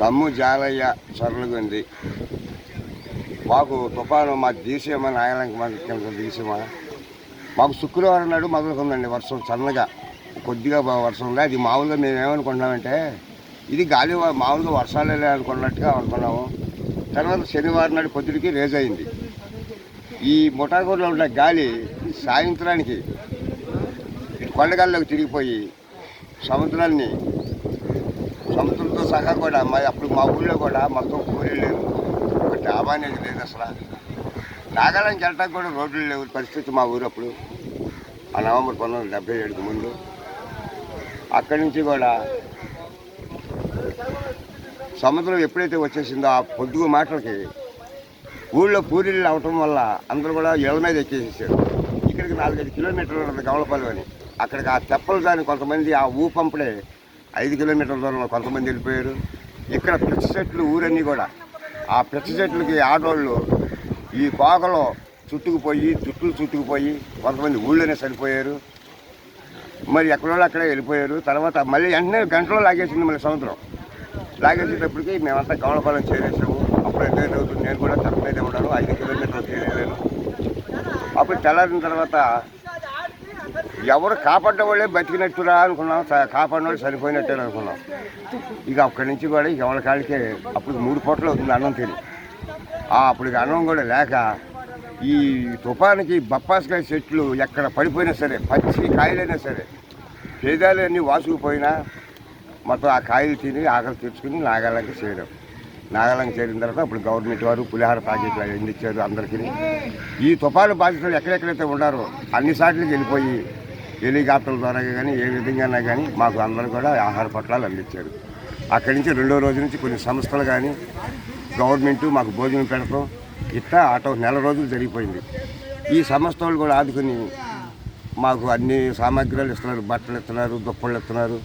తమ్ము జాలయ్య సరళగుంది మాకు తుఫాను మా తీసేమా నాయలంక మాకు తీసేమా మాకు శుక్రవారం నాడు మొదలుకుందండి వర్షం సన్నగా. కొద్దిగా బా- వర్షం ఉంది అది మామూలుగా మేము ఏమనుకుంటున్నామంటే ఇది గాలి మామూలుగా వర్షాలే అనుకున్నట్టుగా అనుకున్నాము. తర్వాత శనివారం నాడు పొద్దుడికి రేజ్ అయింది. ఈ ముఠాగూరులో ఉన్న గాలి సాయంత్రానికి ఇటు కొండగాల్లోకి తిరిగిపోయి సముద్రాన్ని సముద్రంతో సహా కూడా మా అప్పుడు మా ఊళ్ళో కూడా మొత్తం కూలీ లేవు. ఒక డాబా అనేది లేదు అసలు. నాగాలాండ్కి వెళ్ళడానికి కూడా రోడ్లు లేవు. పరిస్థితి మా ఊరు అప్పుడు. ఆ నవంబర్ పంతొమ్మిది వందల డెబ్బై ఏడుకి ముందు. అక్కడి నుంచి కూడా సముద్రం ఎప్పుడైతే వచ్చేసిందో ఆ పొద్దుగు మాటలకి ఊళ్ళో పూరీలు అవటం వల్ల అందరూ కూడా ఇళ్ళ మీద ఎక్కేసేసారు. ఇక్కడికి నాలుగైదు కిలోమీటర్లు ఉన్నది గవలపల్లి అని. అక్కడికి ఆ తెప్పలు దాని కొంతమంది ఆ ఊపంపుడే ఐదు కిలోమీటర్ల దూరంలో కొంతమంది వెళ్ళిపోయారు. ఇక్కడ పిచ్చ చెట్లు ఊరన్నీ కూడా. ఆ పిచ్చ చెట్లకి ఆడవాళ్ళు ఈ కోకలో చుట్టుకుపోయి చుట్టూ చుట్టుకుపోయి కొంతమంది ఊళ్ళోనే చనిపోయారు మరి ఎక్కడో అక్కడే వెళ్ళిపోయారు. తర్వాత మళ్ళీ వెంటనే గంటలో లాగేసింది మళ్ళీ సముద్రం. లాగేసేటప్పటికి మేమంతా గమలపాలెం చేరేసాము. అప్పుడు ఎంత అవుతుంది. నేను కూడా తెర ఉన్నాను. ఐదు కిలోమీటర్లు చేయలేను అప్పుడు తెల్లారిన తర్వాత ఎవరు కాపాడ్డ వాళ్ళే బతికినట్టురా అనుకున్నాం. కాపాడిన వాళ్ళు చనిపోయినట్టే అనుకున్నాం. ఇక అక్కడి నుంచి కూడా ఇక ఎవరి కాళ్ళకే అప్పుడు మూడు పూటలు అవుతుంది అన్నం తిని. అప్పుడు అన్నం కూడా లేక ఈ తుఫానికి బప్పాసకాయ చెట్లు ఎక్కడ పడిపోయినా సరే పచ్చి కాయలైనా సరే పేదాలన్నీ వాసుకుపోయినా మొత్తం ఆ కాయలు తిని ఆకలి తెచ్చుకుని నాగాలంకి చేయడం నాగాలంకి చేరిన తర్వాత అప్పుడు గవర్నమెంట్ వారు పులిహార ప్యాకెట్లు అవి అందించారు అందరికీ. ఈ తుఫాను బాధితులు ఎక్కడెక్కడైతే ఉన్నారో అన్ని సార్లు వెళ్ళిపోయి హెలికాప్టర్ల ద్వారా కానీ ఏ విధంగా కానీ మాకు అందరూ కూడా ఆహార పట్టాలు అందించారు. అక్కడి నుంచి రెండో రోజు నుంచి కొన్ని సంస్థలు కానీ గవర్నమెంట్ మాకు భోజనం పెడతాం. ఇట్లా ఆటో నెల రోజులు జరిగిపోయింది. ఈ సంస్థ వాళ్ళు కూడా ఆదుకుని మాకు అన్ని సామాగ్రిలు ఇస్తున్నారు బట్టలు ఇస్తున్నారు దుప్పళ్ళు ఇస్తున్నారు.